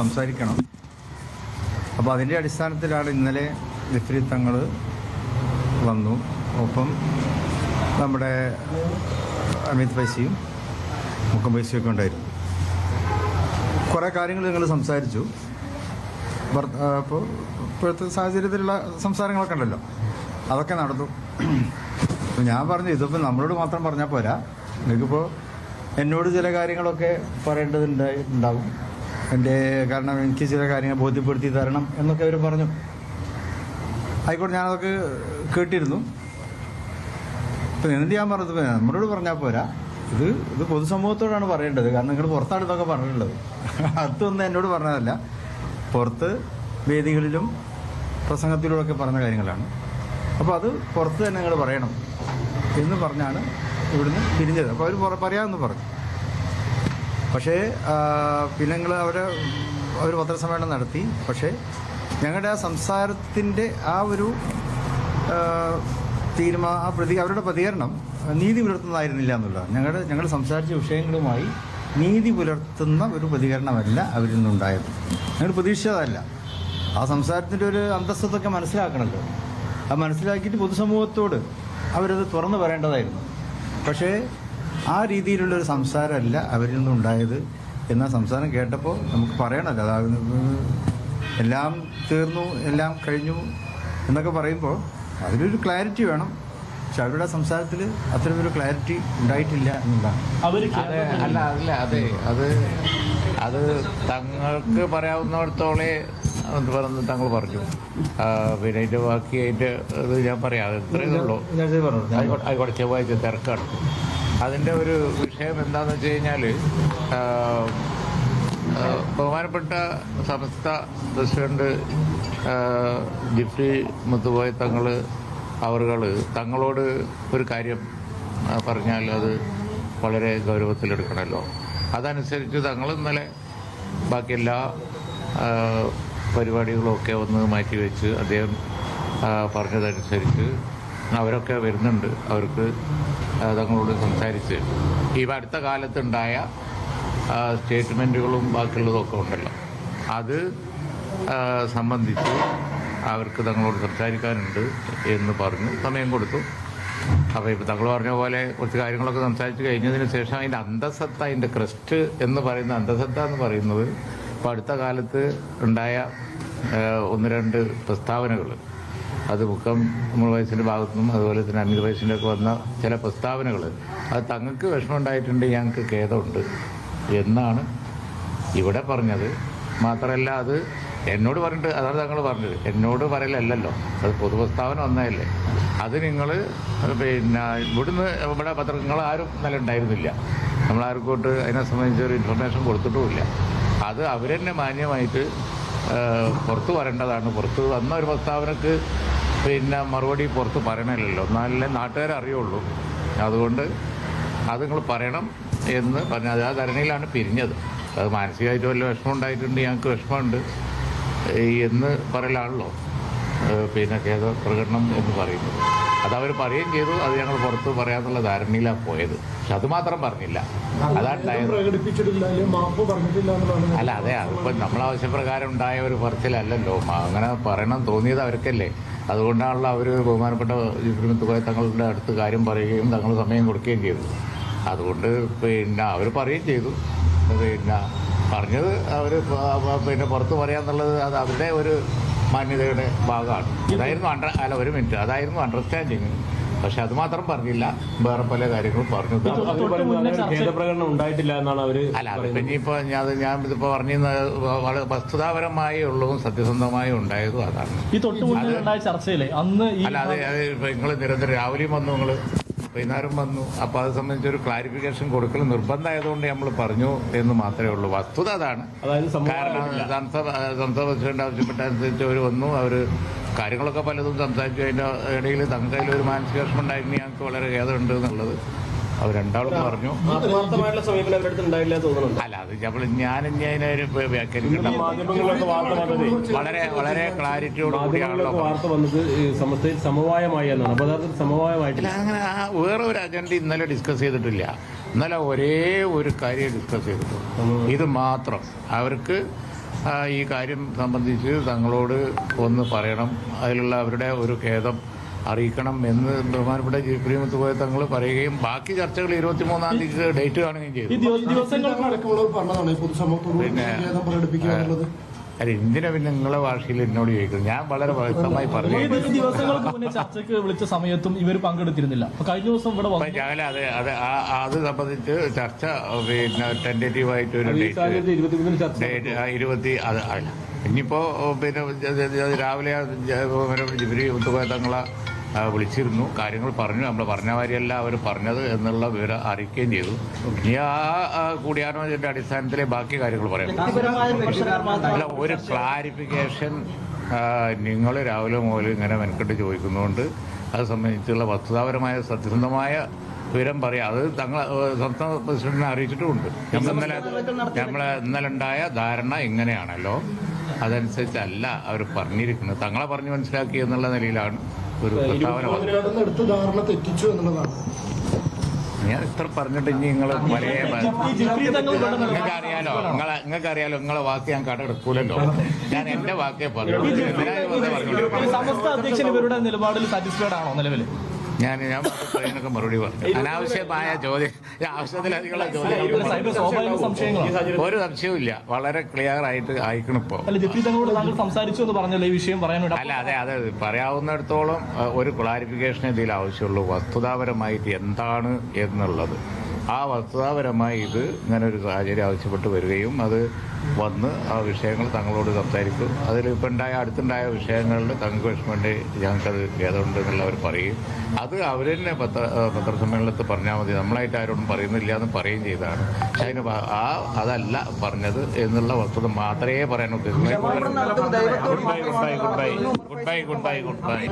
സംസാരിക്കണം. അപ്പോൾ അതിന്റെ അടിസ്ഥാനത്തിലാണ് ഇന്നലെ വിപരീതങ്ങൾ വന്നു. ഒപ്പം നമ്മുടെ അമിത് പൈസയും മുക്കം പൈസയും ഒക്കെ ഉണ്ടായിരുന്നു. കുറേ കാര്യങ്ങൾ നിങ്ങൾ സംസാരിച്ചു. അപ്പോൾ ഇപ്പോഴത്തെ സാഹചര്യത്തിലുള്ള സംസാരങ്ങളൊക്കെ ഉണ്ടല്ലോ. അതൊക്കെ നടന്നു. ഞാൻ പറഞ്ഞു ഇതിപ്പോൾ നമ്മളോട് മാത്രം പറഞ്ഞാൽ പോരാ. നിങ്ങൾക്കിപ്പോൾ എന്നോട് ചില കാര്യങ്ങളൊക്കെ പറയേണ്ടതുണ്ടായി ഉണ്ടാവും. എന്റെ കാരണം എനിക്ക് ചില കാര്യങ്ങൾ ബോധ്യപ്പെടുത്തി തരണം എന്നൊക്കെ അവർ പറഞ്ഞു. ആയിക്കോട്ടെ ഞാനതൊക്കെ കേട്ടിരുന്നു. ഇപ്പം എന്നിട്ട് ഞാൻ പറഞ്ഞത്? നമ്മളോട് പറഞ്ഞാൽ പോരാ. ഇത് ഇത് പൊതുസമൂഹത്തോടാണ് പറയേണ്ടത്. കാരണം നിങ്ങൾ പുറത്താണ് ഇതൊക്കെ പറഞ്ഞിട്ടുള്ളത്. അതൊന്നും എന്നോട് പറഞ്ഞതല്ല. പുറത്ത് വേദികളിലും പ്രസംഗത്തിലൂടെയൊക്കെ പറഞ്ഞ കാര്യങ്ങളാണ്. അപ്പോൾ അത് പുറത്ത് തന്നെ നിങ്ങൾ പറയണം എന്ന് പറഞ്ഞാണ് ഇവിടുന്ന് പിരിഞ്ഞത് അപ്പോൾ അവർ പറയാമെന്ന് പറഞ്ഞു. പക്ഷേ പിന്നെ ഞങ്ങൾ അവരെ ഒരു പത്രസമ്മേളനം നടത്തി. പക്ഷേ ഞങ്ങളുടെ ആ സംസാരത്തിന്റെ ആ ഒരു തീരുമാ ആ പ്രതി അവരുടെ പ്രതികരണം നീതി പുലർത്തുന്നതായിരുന്നില്ല എന്നുള്ളതാണ്. ഞങ്ങളുടെ ഞങ്ങൾ സംസാരിച്ച വിഷയങ്ങളുമായി നീതി പുലർത്തുന്ന ഒരു പ്രതികരണമല്ല അവരിൽ നിന്നുണ്ടായത്. ഞങ്ങൾ പ്രതീക്ഷിച്ചതല്ല. ആ സംസാരത്തിന്റെ ഒരു അന്തസ്സത്തൊക്കെ മനസ്സിലാക്കണമല്ലോ അത് മനസ്സിലാക്കിയിട്ട് പൊതുസമൂഹത്തോട് അവരത് തുറന്നു പറയേണ്ടതായിരുന്നു. പക്ഷേ ആ രീതിയിലുള്ളൊരു സംസാരമല്ല അവരിൽ നിന്നുണ്ടായത് എന്ന സംസാരം കേട്ടപ്പോൾ നമുക്ക് പറയണമല്ലോ അതാ എല്ലാം തീർന്നു എല്ലാം കഴിഞ്ഞു എന്നൊക്കെ പറയുമ്പോൾ അതിലൊരു ക്ലാരിറ്റി വേണം. പക്ഷെ അവരുടെ സംസാരത്തിൽ അത്തരമൊരു ക്ലാരിറ്റി ഉണ്ടായിട്ടില്ല എന്നുള്ളതാണ്. അല്ല അല്ല അതെ. അത് അത് തങ്ങൾക്ക് പറയാവുന്നിടത്തോളെ എന്ന് പറഞ്ഞ് തങ്ങൾ പറഞ്ഞു. പിന്നെ അതിന്റെ ബാക്കി അതിന്റെ ഇത് ഞാൻ പറയാം. അത് ഇത്രയേ ഉള്ളൂ. ആയിക്കോട്ടെ ചൊവ്വാഴ്ച തിരക്കാണ്. അതിന്റെ ഒരു വിഷയം എന്താണെന്ന് വെച്ച് കഴിഞ്ഞാൽ ബഹുമാനപ്പെട്ട സമസ്ത പ്രസിഡന്റ് ജിഫ്രി മുത്തുപോയ തങ്ങൾ അവർകൾ തങ്ങളോട് ഒരു കാര്യം പറഞ്ഞാൽ അത് വളരെ ഗൗരവത്തിലെടുക്കണമല്ലോ അതനുസരിച്ച് തങ്ങൾ ഇന്നലെ ബാക്കി എല്ലാ പരിപാടികളൊക്കെ ഒന്ന് മാറ്റിവെച്ച് അദ്ദേഹം പറഞ്ഞതനുസരിച്ച് അവരൊക്കെ വരുന്നുണ്ട്. അവർക്ക് തങ്ങളോട് സംസാരിച്ച്. ഈ അടുത്ത കാലത്തുണ്ടായ സ്റ്റേറ്റ്മെന്റുകളും ബാക്കിയുള്ളതൊക്കെ ഉണ്ടല്ലോ. അത് സംബന്ധിച്ച് അവർക്ക് തങ്ങളോട് സംസാരിക്കാനുണ്ട് എന്ന് പറഞ്ഞു. സമയം കൊടുത്തു. അപ്പോൾ ഇപ്പോൾ തങ്ങൾ പറഞ്ഞ പോലെ കുറച്ച് കാര്യങ്ങളൊക്കെ സംസാരിച്ച് കഴിഞ്ഞതിന് ശേഷം അതിന്റെ അന്തസത്ത അതിന്റെ ക്രസ്റ്റ് എന്ന് പറയുന്ന അന്തസത്ത എന്ന് പറയുന്നത് ഇപ്പോൾ അടുത്ത കാലത്ത് ഉണ്ടായ ഒന്ന് രണ്ട് പ്രസ്താവനകൾ അത് ബുക്കം നമ്മൾ വയസ്സിന്റെ ഭാഗത്തു നിന്നും അതുപോലെ തന്നെ അമിത വയസ്സിന്റെ ഒക്കെ വന്ന ചില പ്രസ്താവനകൾ. അത് തങ്ങൾക്ക് വിഷമം ഉണ്ടായിട്ടുണ്ട് ഞങ്ങൾക്ക് ഖേദമുണ്ട് എന്നാണ് ഇവിടെ പറഞ്ഞത്. മാത്രമല്ല അത് എന്നോട് പറഞ്ഞിട്ട് അതാണ് തങ്ങൾ പറഞ്ഞത്. എന്നോട് പറയലല്ലല്ലോ. അത് പൊതുപ്രസ്താവന വന്നതല്ലേ. അത് നിങ്ങൾ പിന്നെ ഇവിടുന്ന് ഇവിടെ പത്രങ്ങൾ ആരും നല്ല ഉണ്ടായിരുന്നില്ല. നമ്മൾ ആർക്കോട്ട് അതിനെ സംബന്ധിച്ച് ഒരു ഇൻഫർമേഷൻ കൊടുത്തിട്ടുമില്ല. അത് അവരെന്നെ മാന്യമായിട്ട് പുറത്തു പറയേണ്ടതാണ് പുറത്ത് വന്ന ഒരു പ്രസ്താവനക്ക് പിന്നെ മറുപടി പുറത്ത് പറയണമല്ലോ എന്നാലേ നാട്ടുകാരെ അറിയുള്ളൂ. അതുകൊണ്ട് അത് നിങ്ങൾ പറയണം എന്ന് പറഞ്ഞ അത് ആ ധരണിയിലാണ് പിരിഞ്ഞത്. അത് മാനസികമായിട്ട് വല്ല വിഷമം ഉണ്ടായിട്ടുണ്ട് ഞങ്ങൾക്ക് വിഷമമുണ്ട്. എന്ന് പറയലാണല്ലോ. പിന്നെ ഖേദ പ്രകടനം എന്ന് പറയുന്നത്. അത് അവർ പറയുകയും ചെയ്തു അത് ഞങ്ങൾ പുറത്ത് പറയാന്നുള്ള ധാരണയിലാണ് പോയത്. പക്ഷെ അത് മാത്രം പറഞ്ഞില്ല. അതാണ് അല്ല അതെ അതിപ്പോ നമ്മൾ ആവശ്യപ്രകാരം ഉണ്ടായ ഒരു പറച്ചിലല്ലല്ലോ. അങ്ങനെ പറയണം തോന്നിയത് അവർക്കല്ലേ. അതുകൊണ്ടാണല്ലോ അവർ ബഹുമാനപ്പെട്ട ജിബ്രിമിത്തുകോയ തങ്ങളുടെ അടുത്ത് കാര്യം പറയുകയും തങ്ങൾ സമയം കൊടുക്കുകയും ചെയ്തു. അതുകൊണ്ട് പിന്നെ അവർ പറയുകയും ചെയ്തു. പിന്നെ പറഞ്ഞത് അവർ പിന്നെ പുറത്ത് പറയാന്നുള്ളത് അത് അവരുടെ ഒരു മാന്യതയുടെ ഭാഗമാണ്. അതായിരുന്നു അണ്ടർ അല്ല ഒരു മിനിറ്റ് അതായിരുന്നു അണ്ടർസ്റ്റാൻഡിങ് പക്ഷെ അത് മാത്രം പറഞ്ഞില്ല. വേറെ പല കാര്യങ്ങളും പറഞ്ഞു. ഉണ്ടായിട്ടില്ല എന്നാണ് അവർ അല്ല ഇനിയിപ്പോ ഞാൻ ഞാൻ ഇതിപ്പോ പറഞ്ഞു വളരെ വസ്തുതാപരമായി ഉള്ളതും സത്യസന്ധമായി ഉണ്ടായതും അതാണ്. ഈ തൊട്ട് ചർച്ചയിലെ അന്ന് ഈ അല്ല അത് അതെ നിങ്ങൾ നിങ്ങൾ നിരന്തരം രാവിലെയും വന്നു നിങ്ങൾ വൈകുന്നേരം വന്നു. അപ്പോൾ അത് സംബന്ധിച്ച് ഒരു ക്ലാരിഫിക്കേഷൻ കൊടുക്കൽ നിർബന്ധമായതുകൊണ്ട് നമ്മൾ പറഞ്ഞു എന്ന് മാത്രമേ ഉള്ളൂ. വസ്തുത അതാണ്. അതായത് കാരണം സംസ്ഥാന സംസ്ഥാന പ്രസിഡന്റ് ആവശ്യപ്പെട്ട അനുസരിച്ച് അവർ വന്നു. അവർ കാര്യങ്ങളൊക്കെ പലതും സംസാരിച്ചു. അതിന്റെ ഇടയിൽ തങ്ങൾക്കതിൽ ഒരു മാനസിക വിഷമം ഉണ്ടായിരുന്നു. ഞങ്ങൾക്ക് വളരെ ഖേദമുണ്ട് എന്നുള്ളത്. അവർ രണ്ടാളും പറഞ്ഞു. ആത്മാർത്ഥമായിട്ടുള്ള സമീപനം അവരുടെ അടുത്ത് ഉണ്ടായില്ല എന്ന് തോന്നുന്നുണ്ട്? അല്ല അത് നമ്മൾ ഞാൻ ഇനി അതിനൊരു വ്യാഖ്യാനിക്കണ്ട. മാധ്യമങ്ങളിലൊക്കെ വാർത്ത വന്നത് വളരെ വളരെ ക്ലാരിറ്റിയോട് കൂടിയാണല്ലോ വാർത്ത വന്നത് ഈ സമസ്തയിൽ സമവായമായി എന്നാണ്. പദാർത്ഥത്തിൽ സമവായമായിട്ട് സമവായമായിട്ടില്ല അങ്ങനെ ആ വേറെ ഒരു അജണ്ട ഇന്നലെ ഡിസ്കസ് ചെയ്തിട്ടില്ല. ഇന്നലെ ഒരേ ഒരു കാര്യം ഡിസ്കസ് ചെയ്തിട്ടുള്ളൂ ഇത് മാത്രം. അവർക്ക് ഈ കാര്യം സംബന്ധിച്ച് തങ്ങളോട് ഒന്ന് പറയണം. അതിലുള്ള അവരുടെ ഒരു ഖേദം അറിയിക്കണം എന്ന് ബഹുമാനപ്പെട്ട ജിപ്രിമത്ത് പോയ തങ്ങൾ പറയുകയും ബാക്കി ചർച്ചകൾ ഇരുപത്തിമൂന്നാം തീയതി ഡേറ്റ് കാണുകയും ചെയ്തു. പിന്നെ, അല്ല എന്തിനാ പിന്നെ നിങ്ങളെ ഭാഷയിൽ എന്നോട് ചോദിക്കുന്നത്? ഞാൻ വളരെ വ്യക്തമായി പറഞ്ഞു ദിവസങ്ങൾക്ക് മുന്നേ ചർച്ചയ്ക്ക് വിളിച്ച സമയത്തും ഇവർ പങ്കെടുത്തിരുന്നില്ല. കഴിഞ്ഞ ദിവസം ഇവിടെ ഞാൻ അത് അത് അത് സംബന്ധിച്ച് ചർച്ച പിന്നെ ടെന്റേറ്റീവ് ആയിട്ട് ഒരു ഡേറ്റ് ഇരുപത്തി അത് അല്ല. ഇനിയിപ്പോ പിന്നെ രാവിലെ ജിബിരി തങ്ങളെ വിളിച്ചിരുന്നു. കാര്യങ്ങൾ പറഞ്ഞു. നമ്മൾ പറഞ്ഞ മാതിരിയല്ല അവർ പറഞ്ഞത് എന്നുള്ള വിവരം അറിയിക്കുകയും ചെയ്തു. ഇനി ആ കൂടിയാലോചനയുടെ അടിസ്ഥാനത്തിലെ ബാക്കി കാര്യങ്ങൾ പറയാം അല്ല ഒരു ക്ലാരിഫിക്കേഷൻ നിങ്ങൾ രാവിലെ മുതൽ ഇങ്ങനെ മെനക്കെട്ട് ചോദിക്കുന്നതുകൊണ്ട് അത് സംബന്ധിച്ചുള്ള വസ്തുതാപരമായ സത്യസന്ധമായ വിവരം പറയാം. അത് തങ്ങൾ സംസ്ഥാന പ്രസിഡന്റിനെ അറിയിച്ചിട്ടുമുണ്ട്. നമ്മൾ ഇന്നലെ ഇന്നലെ ഉണ്ടായ ധാരണ ഇങ്ങനെയാണല്ലോ. അതനുസരിച്ചല്ല അവർ പറഞ്ഞിരിക്കുന്നത്. തങ്ങളെ പറഞ്ഞു മനസ്സിലാക്കി എന്നുള്ള നിലയിലാണ് ഒരു പ്രസ്താവന ഞാൻ ഇത്ര പറഞ്ഞിട്ട് ഇനി നിങ്ങൾ മലയെ നിങ്ങൾക്കറിയാലോ നിങ്ങൾക്ക് അറിയാലോ നിങ്ങളെ നിങ്ങൾക്ക് അറിയാലോ നിങ്ങളെ വാക്ക് ഞാൻ കടമെടുക്കൂലല്ലോ ഞാൻ എന്റെ വാക്കേ പറഞ്ഞു? സമസ്ത അധ്യക്ഷൻ ഇവരുടെ നിലപാടിൽ സാറ്റിസ്ഫൈഡ് ആണോ നിലവിൽ ഞാൻ ഞാൻ പറയുന്നൊക്കെ മറുപടി പറഞ്ഞു അനാവശ്യമായ ചോദ്യം ആവശ്യത്തിലധികമുള്ള സംശയങ്ങളാണ് ഒരു സംശയവും ഇല്ല വളരെ ക്ലിയർ ആയിട്ട് അയക്കണം ഇപ്പോൾ സംസാരിച്ചു എന്ന് പറഞ്ഞല്ലോ ഈ വിഷയം പറയാൻ അല്ല അതെ അതെ പറയാവുന്നിടത്തോളം ഒരു ക്ലാരിഫിക്കേഷൻ ഇതിൽ ആവശ്യമുള്ളൂ വസ്തുതാപരമായിട്ട് എന്താണ് എന്നുള്ളത് ആ വസ്തുതാപരമായി ഇത് ഇങ്ങനെ ഒരു സാഹചര്യം ആവശ്യപ്പെട്ട് വരികയും അത് വന്ന് ആ വിഷയങ്ങൾ തങ്ങളോട് സംസാരിക്കും അതിൽ ഇപ്പം ഉണ്ടായ അടുത്തുണ്ടായ വിഷയങ്ങളിൽ തങ്ങൾക്ക് വിഷമമുണ്ട്. ഞങ്ങൾക്കത് ഭേദമുണ്ട് എന്നുള്ളവർ പറയും. അത് അവർ തന്നെ പത്ര പത്രസമ്മേളനത്തിൽ പറഞ്ഞാൽ മതി. നമ്മളായിട്ട് ആരോടും പറയുന്നില്ല എന്ന് പറയുകയും ചെയ്തതാണ്. അതിന് ആ അതല്ല പറഞ്ഞത് എന്നുള്ള വസ്തുത മാത്രമേ പറയാൻ ഉദ്ദേശിക്കുന്നു good bye good bye good bye good bye good bye good bye.